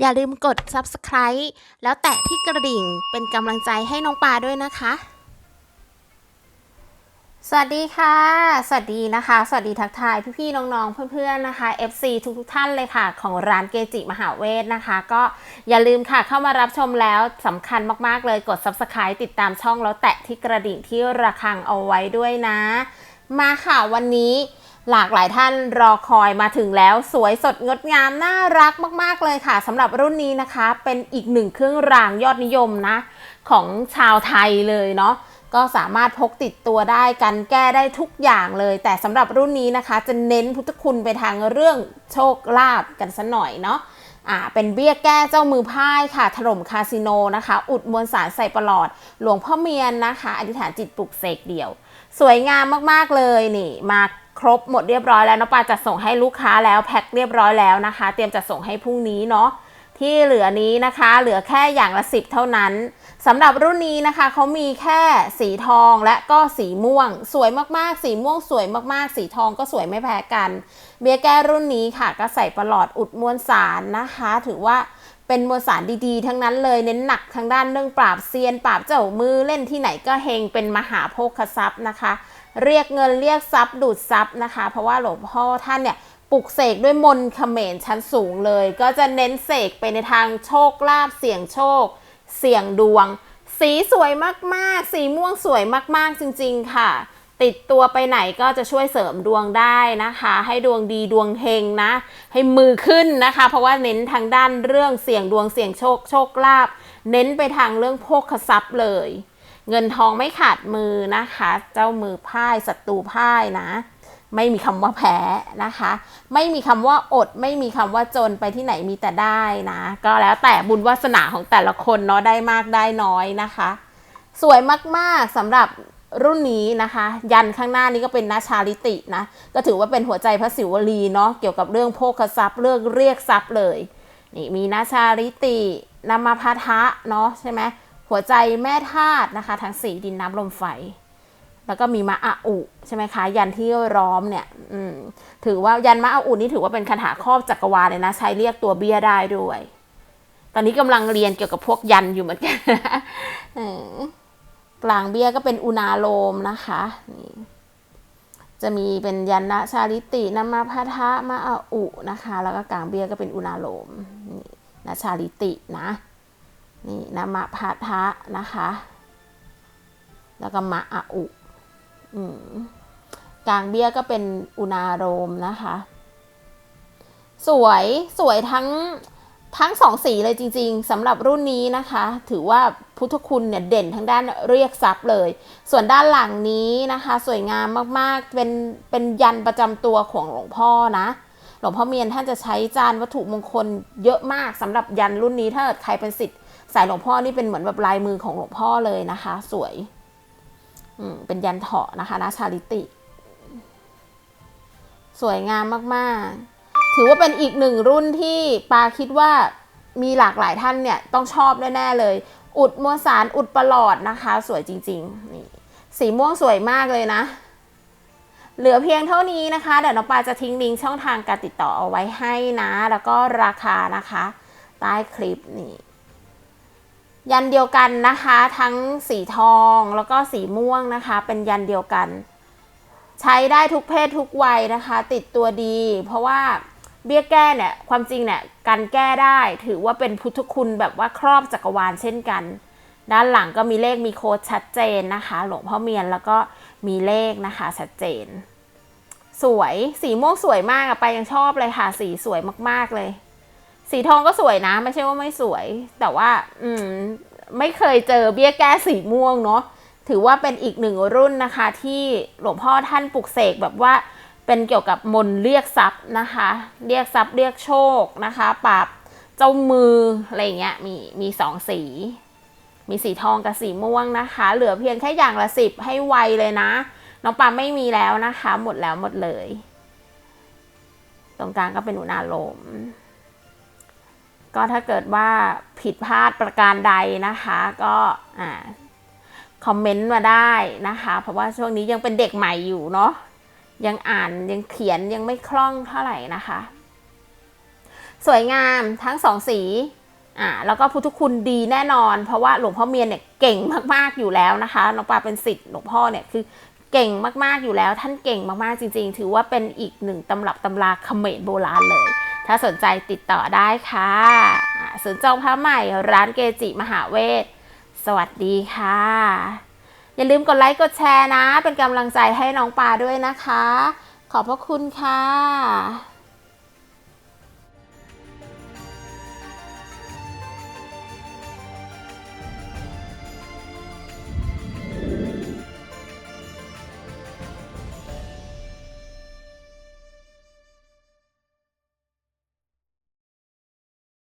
อย่าลืมกด subscribe แล้วแตะที่กระดิ่งเป็นกำลังใจให้น้องปลาด้วยนะคะ สวัสดีค่ะ สวัสดีนะคะ สวัสดีทักทายพี่ๆน้องๆเพื่อนๆนะคะ FC ทุกๆท่านเลยค่ะ ของร้านเกจิมหาเวทนะคะ ก็อย่าลืมค่ะเข้ามารับชมแล้วสำคัญมากๆเลยกด subscribe ติดตามช่องแล้วแตะที่กระดิ่งที่ระฆังเอาไว้ด้วยนะ มาค่ะวันนี้ หลากหลายท่านรอคอยมาถึงแล้วสวยสดงดงามน่ารักมาก ๆ เลยค่ะสำหรับรุ่นนี้นะคะ เป็นอีกหนึ่งเครื่องรางยอดนิยมนะ ของชาวไทยเลยเนาะก็สามารถพกติดตัวได้กันแก้ได้ทุกอย่างเลย แต่สำหรับรุ่นนี้นะคะ จะเน้นพุทธคุณไปทางเรื่องโชคลาภกันสัหน่อยเนาะอ่าเป็นเบี้ยแก้เจ้ามือพ่ายค่ะ ถล่มคาสิโนนะคะ อุดมวลสารใส่ประหลอด หลวงพ่อเมียนนะคะ อธิษฐานจิตปลุกเสกเดี่ยว สวยงามมาก ๆ เลยนี่มา ครบหมดเรียบร้อยแล้วน้องปาจะส่งให้ลูกค้าแล้วแพ็คเรียบร้อยแล้วนะคะ เตรียมจะส่งให้พรุ่งนี้เนาะที่เหลือนี้นะคะ เหลือแค่อย่างละสิบเท่านั้นสำหรับรุ่นนี้นะคะเขามีแค่สีทองและก็สีม่วง สวยมากๆ สีม่วงสวยมากๆ สีทองก็สวยไม่แพ้กัน เบียแก้รุ่นนี้ค่ะ ก็ใส่ประหลอดอุดมวลสารนะคะ ถือว่าเป็นมวลสารดีๆ ทั้งนั้นเลยเน้นหนักทางด้านเรื่องปราบเซียน ปราบเจ้ามือเล่นที่ไหนก็เฮงเป็นมหาโภคทรัพย์นะคะ เรียกเงินเรียกทรัพย์ดูดทรัพย์นะคะ เพราะว่าหลวงพ่อท่านเนี่ยปลุกเสกด้วยมนต์เขมรชั้นสูงเลย ก็จะเน้นเสกไปในทางโชคลาภเสี่ยงโชค เสี่ยงดวง สีสวยมากๆ สีม่วงสวยมากๆจริงๆค่ะ ติดตัวไปไหนก็จะช่วยเสริมดวงได้นะคะ ให้ดวงดีดวงเฮงนะ ให้มือขึ้นนะคะ เพราะว่าเน้นทางด้านเรื่องเสี่ยงดวงเสี่ยงโชคโชคลาภเน้นไปทางเรื่องโภคทรัพย์เลย เงินทองไม่ขาดมือนะคะ เจ้ามือพ่ายศัตรูพ่ายนะ ไม่มีคำว่าแพ้นะคะ ไม่มีคำว่าอด ไม่มีคำว่าจนไปที่ไหนมีแต่ได้นะ ก็แล้วแต่บุญวาสนาของแต่ละคนเนาะได้มากได้น้อยนะคะ สวยมากๆสำหรับรุ่นนี้นะคะ ยันข้างหน้านี้ก็เป็นนาชาลิตินะ ก็ถือว่าเป็นหัวใจพระศิวลีเนาะเกี่ยวกับเรื่องโภคทรัพย์เรื่องเรียกทรัพย์เลยนี่มีนาชาลิตินามาพาทะเนาะใช่ไหม หัวใจแม่ธาตุนะคะ ทั้งสี่ดินน้ำลมไฟ แล้วก็มีมะอาอุใช่ไหมคะ ยันที่ร้อมเนี่ยถือว่ายันมะอาอุนี่ถือว่าเป็นคาถาครอบจักรวาลเลยนะ ใช้เรียกตัวเบี้ยได้ด้วย ตอนนี้กำลังเรียนเกี่ยวกับพวกยันอยู่เหมือนกันกลางเบี้ยก็เป็นอุณาโลมนะคะนี่จะมีเป็นยันนะชาลิตินามาพัทะมะอาอุนะคะ แล้วก็กลางเบี้ยก็เป็นอุณาโลมนี่นะชาลิตินะ นี่นะมะพัทะนะคะ แล้วก็มะอาอุอกลางเบี้ยก็เป็นอุณาโรมนะคะ สวยสวยทั้งทั้งสองสีเลยจริง ๆสำหรับรุ่นนี้นะคะ ถือว่าพุทธคุณเนี่ยเด่นทั้งด้านเรียกทรัพย์เลย ส่วนด้านหลังนี้นะคะ สวยงามมากๆ เป็นเป็นยันประจำตัวของหลวงพ่อนะ หลวงพ่อเมียนท่านจะใช้จานวัตถุมงคลเยอะมากสำหรับยันรุ่นนี้ถ้าเกิดใครเป็นสิทธิ์สายหลวงพ่อนี่เป็นเหมือนแบบลายมือของหลวงพ่อเลยนะคะ สวยอืมเป็นยันเถาะนะคะนะชาลิติ สวยงามมากๆ ถือว่าเป็นอีกหนึ่งรุ่นที่ปาคิดว่ามีหลากหลายท่านเนี่ยต้องชอบแน่ๆเลย อุดมวสารอุดประหลอดนะคะ สวยจริงๆนี่สีม่วงสวยมากเลยนะ เหลือเพียงเท่านี้นะคะ เดี๋ยวน้องปาจะทิ้งลิงก์ช่องทางการติดต่อเอาไว้ให้นะ แล้วก็ราคานะคะ ใต้คลิปนี่ยันเดียวกันนะคะ ทั้งสีทองแล้วก็สีม่วงนะคะ เป็นยันเดียวกัน ใช้ได้ทุกเพศทุกวัยนะคะ ติดตัวดี เพราะว่าเบี้ยแก้เนี่ยความจริงเนี่ยการแก้ได้ถือว่าเป็นพุทธคุณแบบว่าครอบจักรวาลเช่นกัน ด้านหลังก็มีเลขมีโค้ดชัดเจนนะคะ หลวงพ่อเมียนแล้วก็มีเลขนะคะชัดเจน สวยสีม่วงสวยมากอะไปยังชอบเลยค่ะ สีสวยมากๆเลย สีทองก็สวยนะ ไม่ใช่ว่าไม่สวย แต่ว่า อืม ไม่เคยเจอเบี้ยแก้สีม่วงเนาะถือว่าเป็นอีกหนึ่งรุ่นนะคะ ที่หลวงพ่อท่านปลุกเสกแบบว่าเป็นเกี่ยวกับมนต์เรียกทรัพย์นะคะ เรียกทรัพย์เรียกโชคนะคะปราบเจ้ามืออะไรเงี้ยมีมีสองสี มีสีทองกับสีม่วงนะคะ เหลือเพียงแค่อย่างละสิบให้ไวเลยนะ น้องปาไม่มีแล้วนะคะ หมดแล้วหมดเลย ตรงกลางก็เป็นอุณาโลม ก็ถ้าเกิดว่าผิดพลาดประการใดนะคะ ก็อ่าคอมเมนต์มาได้นะคะ เพราะว่าช่วงนี้ยังเป็นเด็กใหม่อยู่เนาะยังอ่านยังเขียนยังไม่คล่องเท่าไหร่นะคะ สวยงามทั้งสองสี อ่าแล้วก็พุทธคุณดีแน่นอน เพราะว่าหลวงพ่อเมียนเนี่ยเก่งมากๆอยู่แล้วนะคะน้องปลาเป็นศิษย์หลวงพ่อเนี่ยคือเก่งมากๆอยู่แล้ว ท่านเก่งมากๆจริง ๆ ถือว่าเป็นอีกหนึ่งตำรับตำราเขมรโบราณเลย ถ้าสนใจติดต่อได้ค่ะศูนย์จองพระใหม่ร้านเกจิมหาเวทสวัสดีค่ะ อย่าลืมกดไลค์กดแชร์นะ เป็นกำลังใจให้น้องปลาด้วยนะคะ ขอบพระคุณค่ะ